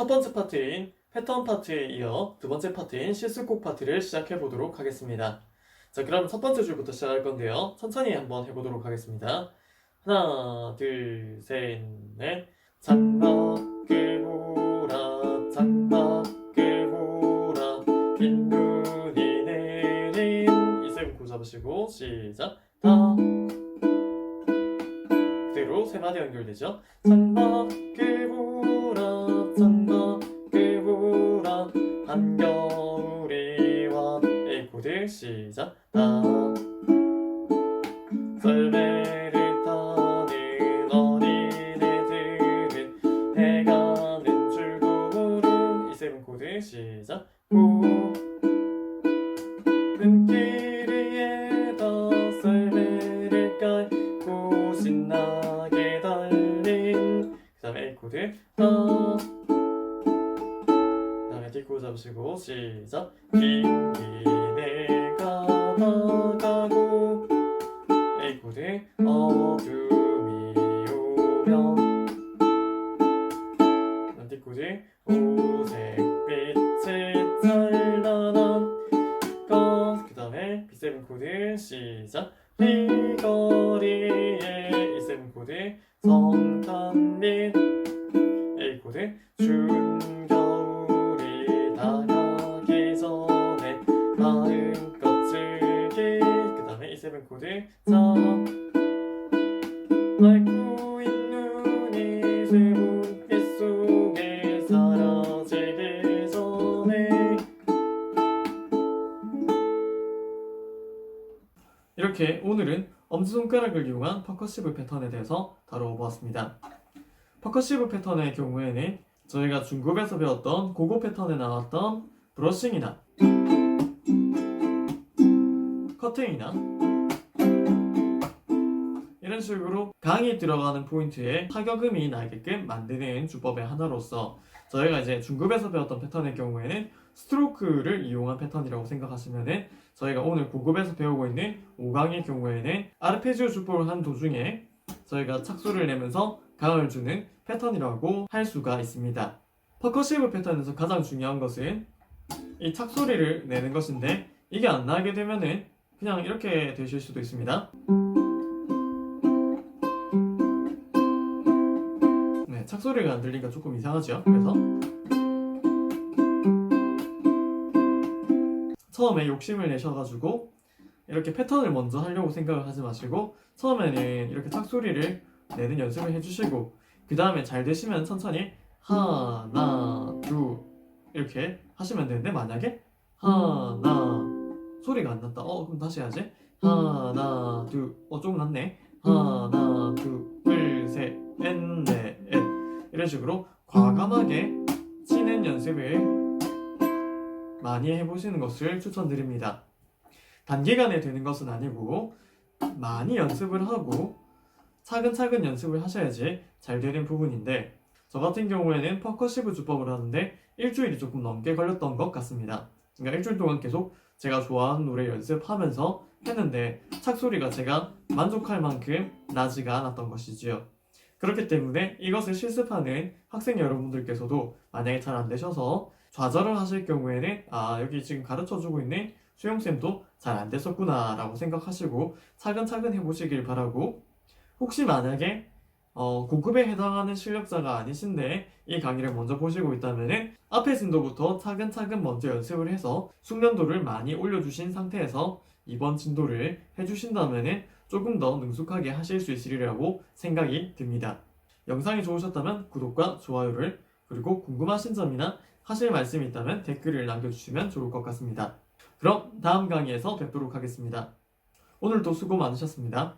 첫 번째 파트인 패턴 파트에 이어 두 번째 파트인 실습곡 파트를 시작해 보도록 하겠습니다. 자, 그럼 첫 번째 줄부터 시작할 건데요. 천천히 한번 해보도록 하겠습니다. 하나, 둘, 셋, 넷. 창밖을 보라, 창밖을 보라, 빈 눈이 내린 이세븐 코 잡으시고 시작. 다 그대로 세 마디 연결되죠. 창밖을 한겨울이와 A 코드 시작. 다 썰매를 타는 어린애들은 해가는 줄도 모르 이세븐 코드 시작. 고 신나게 달린 그 다음에 A 코드 다 다음에 D 코드 잡으시고 시작. 긴 길을 가다가고 A 코드 어둠이 오면 그다음 D 코드 오색빛의 찬란한 것그 다음에 B7 코드 시작. 이 거리에 E7 코드 성탄빛 A 코드 추 전에 이렇게 오늘은 엄지손가락을 이용한 퍼커시브 패턴에 대해서 다뤄보았습니다. 퍼커시브 패턴의 경우에는 저희가 중급에서 배웠던 고급 패턴에 나왔던 브러싱이나 커팅이나 이런 식으로 강이 들어가는 포인트에 타격음이 나게끔 만드는 주법의 하나로서 저희가 이제 중급에서 배웠던 패턴의 경우에는 스트로크를 이용한 패턴이라고 생각하시면은 저희가 오늘 고급에서 배우고 있는 5강의 경우에는 아르페지오 주법을 한 도중에 저희가 착소를 내면서 강을 주는 패턴이라고 할 수가 있습니다. 퍼커시브 패턴에서 가장 중요한 것은 이 착소리를 내는 것인데 이게 안 나게 되면은 그냥 이렇게 되실 수도 있습니다. 네, 착소리가 안 들리니까 조금 이상하죠. 그래서? 처음에 욕심을 내셔가지고 이렇게 패턴을 먼저 하려고 생각을 하지 마시고 처음에는 이렇게 착소리를 내는 연습을 해주시고 그 다음에 잘 되시면 천천히 하나 둘 이렇게 하시면 되는데 만약에 하나 소리가 안 났다. 어 그럼 다시 해야지. 하나 둘어 조금 났네. 하나 이런 식으로 과감하게 치는 연습을 많이 해보시는 것을 추천드립니다. 단기간에 되는 것은 아니고 많이 연습을 하고 차근차근 연습을 하셔야지 잘 되는 부분인데 저 같은 경우에는 퍼커시브 주법을 하는데 일주일이 조금 넘게 걸렸던 것 같습니다. 그러니까 일주일 동안 계속 제가 좋아하는 노래 연습하면서 했는데 착소리가 제가 만족할 만큼 나지가 않았던 것이지요. 그렇기 때문에 이것을 실습하는 학생 여러분들께서도 만약에 잘 안 되셔서 좌절을 하실 경우에는 아 여기 지금 가르쳐주고 있는 수영쌤도 잘 안 됐었구나 라고 생각하시고 차근차근 해보시길 바라고 혹시 만약에 어, 고급에 해당하는 실력자가 아니신데 이 강의를 먼저 보시고 있다면 앞에 진도부터 차근차근 먼저 연습을 해서 숙련도를 많이 올려주신 상태에서 이번 진도를 해주신다면 조금 더 능숙하게 하실 수 있으리라고 생각이 듭니다. 영상이 좋으셨다면 구독과 좋아요를 그리고 궁금하신 점이나 하실 말씀이 있다면 댓글을 남겨주시면 좋을 것 같습니다. 그럼 다음 강의에서 뵙도록 하겠습니다. 오늘도 수고 많으셨습니다.